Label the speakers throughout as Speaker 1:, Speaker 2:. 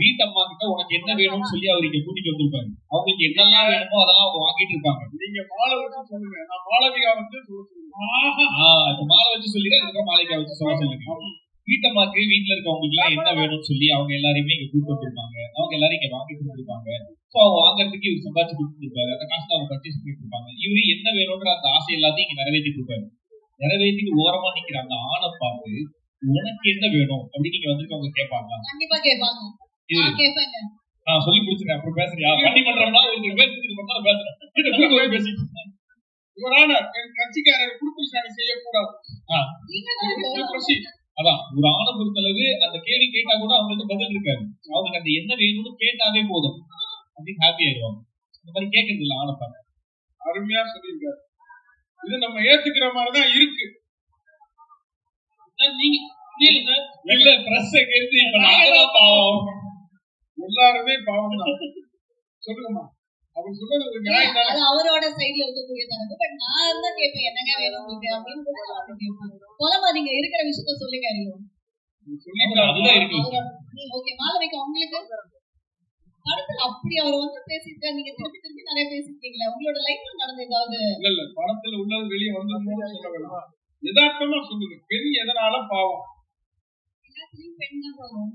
Speaker 1: வீட்டம்மா கிட்ட உனக்கு என்ன வேணும்னு சொல்லி அவர் இங்க கூட்டிட்டு வந்திருப்பாரு. அவங்களுக்கு என்னெல்லாம் வேணுமோ அதெல்லாம் அவங்க வாங்கிட்டு இருப்பாங்க.
Speaker 2: நீங்க மாலை வச்சு சொல்லுங்க. நான் மாளவிகா வந்து
Speaker 1: இப்ப மாலை வச்சு சொல்லிட்டு அதுக்கப்புறம் மாலைக்கா வச்சு சொல்ல சொல்லுங்க. வீட்டம்மாக்கு வீட்டுல இருக்கவங்களுக்கு எல்லாம் என்ன வேணும்னு சொல்லி அவங்க எல்லாரையுமே இங்க கூப்பிட்டு வந்திருப்பாங்க. அவங்க எல்லாரும் இங்க வாங்கிட்டு வந்திருப்பாங்க சோ அவங்க வாங்குறதுக்கு இவர் சம்பாதிச்சு கொடுத்துருப்பாரு. அந்த காசு அவங்க பர்ச்சேஸ் பண்ணிட்டு இருப்பாங்க. இவரு என்ன வேணும்ன்ற அந்த ஆசை எல்லாத்தையும் இங்க நிறைவேற்றிட்டு இருப்பாரு. நிறைவேற்றிட்டு ஓரமா நிக்கிற அந்த ஆணை பார்த்து உனக்கு என்ன வேணும்? அப்படின்னு நீங்க வந்துட்டு அவங்க கேட்பாங்க
Speaker 3: கண்டிப்பா கேட்பாங்க. நான்
Speaker 1: சொல்லி முடிச்சிருக்கேன் அப்புறம் பேசுறியா பட்டிமன்றம்னா ஒருத்தர் பேசுறதுக்கு மட்டும் பேசுறேன். பேசிட்டு.
Speaker 2: இவரான கட்சிக்காரர் குடும்ப செய்யக்கூடாது.
Speaker 1: அதான் ஒரு ஆணை பொறுத்தளவு அந்த கேள்வி கேட்டா கூட அவங்களுக்கு பதில் இருக்காது. அவங்களுக்கு அந்த என்ன வேணும்னு கேட்டாவே போதும். அப்படின்னு ஹாப்பி ஆயிடுவாங்க. இந்த மாதிரி கேட்கறது இல்ல ஆணை பார்க்க.
Speaker 2: அருமையா சொல்லியிருக்காரு. இது நம்ம ஏத்துக்கிற மாதிரிதான் இருக்கு.
Speaker 1: நீங்க இல்ல இல்ல பிரஸ் கேட்டு இப்ப நாங்கதான் பாவம்
Speaker 2: எல்லாருமே பாவம் தான் சொல்லுங்கம்மா. அவர் சொல்றது ஒரு நியாயம் தானே?
Speaker 3: அது அவரோட சைடுல இருக்கக்கூடிய தனக்கு பட் நான் இருந்தா கேட்பேன் என்னங்க வேணும் உங்களுக்கு அப்படின்னு கூட நான் கேட்பேன். சொல்லாதீங்க இருக்கிற விஷயத்த சொல்லுங்க
Speaker 1: இருக்கு.
Speaker 3: ஓகே மாலவிக்கு உங்களுக்கு? படத்துல அப்படி அவர் வந்து பேசியிருக்காரு நீங்க திருப்பி திருப்பி நிறைய பேசிருக்கீங்களா உங்களோட லைஃப்ல நடந்த ஏதாவது?
Speaker 2: இல்ல இல்ல படத்துல உள்ளது வெளியே வந்து சொல்ல வேண்டாம் யதார்த்தமா சொல்லுங்க பெண் எதனால பாவம்.
Speaker 3: எல்லாத்துலயும் பெண் தான் வரும்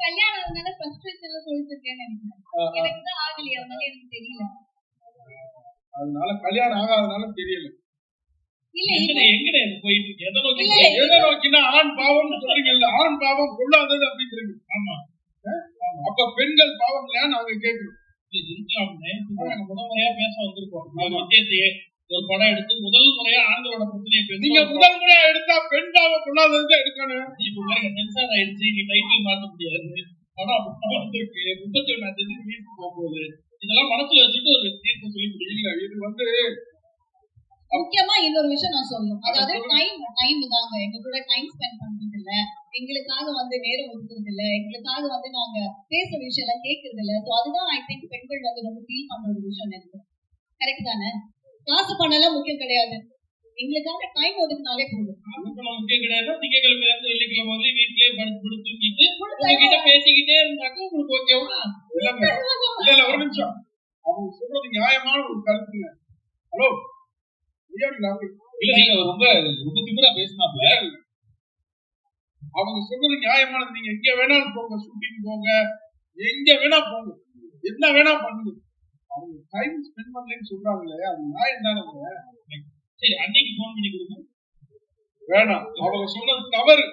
Speaker 3: கல்யாணம் அதனால ஃப்ரஸ்ட்ரேஷன்ல சொல்லிட்டு இருக்கேன்னு நினைக்கிறேன். எனக்கு தான் ஆகலையா அதனால எனக்கு தெரியல.
Speaker 2: அதனால கல்யாணம் ஆகாதனால தெரியல.
Speaker 3: இல்ல
Speaker 1: இது போயிட்டு இருக்கு? எதை நோக்கி
Speaker 2: எதை நோக்கினா ஆண் பாவம் சொல்றீங்கல்ல ஆண் பாவம் கொள்ளாதது அப்படிங்கிறீங்க
Speaker 1: ஆமா.
Speaker 2: அப்ப பெண்கள் பாவம் அவங்க
Speaker 1: இப்ப நாங்க முதல் முறையா பேச வந்திருக்கோம். மத்தியத்தையே ஒரு படம் எடுத்து முதல் முறையா ஆண்களோட பிரச்சனையை பேச
Speaker 2: நீங்க முதல் முறையா எடுத்தா பெண் கொள்ளாதது எடுக்கணும்?
Speaker 1: இப்ப பாருங்க சென்சார் ஆயிடுச்சு நீ டைட்டில் மாத்த முடியாது. படம் வந்திருக்கு. முப்பத்தி ஒண்ணாம் தேதி ரிலீஸ் போகும்போது. இதெல்லாம் மனசுல வச்சுட்டு ஒரு தீர்ப்பு சொல்லி
Speaker 2: இல்ல இது வந்து
Speaker 3: முக்கியமா இன்னொரு விஷயம் நான் சொல்லணும். அதாவது. டைம் டைம் தாங்க. எங்க கூட டைம் ஸ்பெண்ட் பண்றது இல்ல. எங்களுக்காக வந்து நேரம் ஒதுக்குறது இல்ல. எங்களுக்காக வந்து நாங்க பேசுற விஷயம் எல்லாம் கேட்கறது இல்ல. சோ அதுதான் ஐ திங்க் பெண்கள் வந்து ரொம்ப ஃபீல் பண்ற ஒரு விஷயம் எனக்கு. கரெக்ட் தானே? காசு பண்ணலாம் முக்கியம் கிடையாது. எங்களுக்காக டைம் ஒதுக்குனாலே போதும்.
Speaker 1: அதுக்கு நம்ம முக்கியம் கிடையாது. திங்கக்கிழமை இருந்து வெள்ளிக்கிழமை வந்து வீட்லயே படுத்து படுத்து தூங்கிட்டு உங்ககிட்ட பேசிக்கிட்டே இருந்தாக்க உங்களுக்கு ஓகேவா
Speaker 2: இல்ல இல்ல ஒரு நிமிஷம். அவங்க சொல்றது நியாயமான ஒரு கருத்துங்க. ஹலோ
Speaker 1: இல்ல நீங்க ரொம்ப ரொம்ப திமிரா பேசினாப்ல
Speaker 2: அவங்க சொல்றது நியாயமானது. நீங்க எங்க வேணாலும் போங்க ஷூட்டிங் போங்க எங்க வேணா போங்க. என்ன வேணா பண்ணுங்க. அவங்க டைம் ஸ்பெண்ட் பண்ணலன்னு சொல்றாங்களே அது நியாயம் தானே
Speaker 1: சரி அன்னைக்கு போன் பண்ணி கொடுங்க.
Speaker 2: வேணாம். அவங்க சொன்னது தவறு.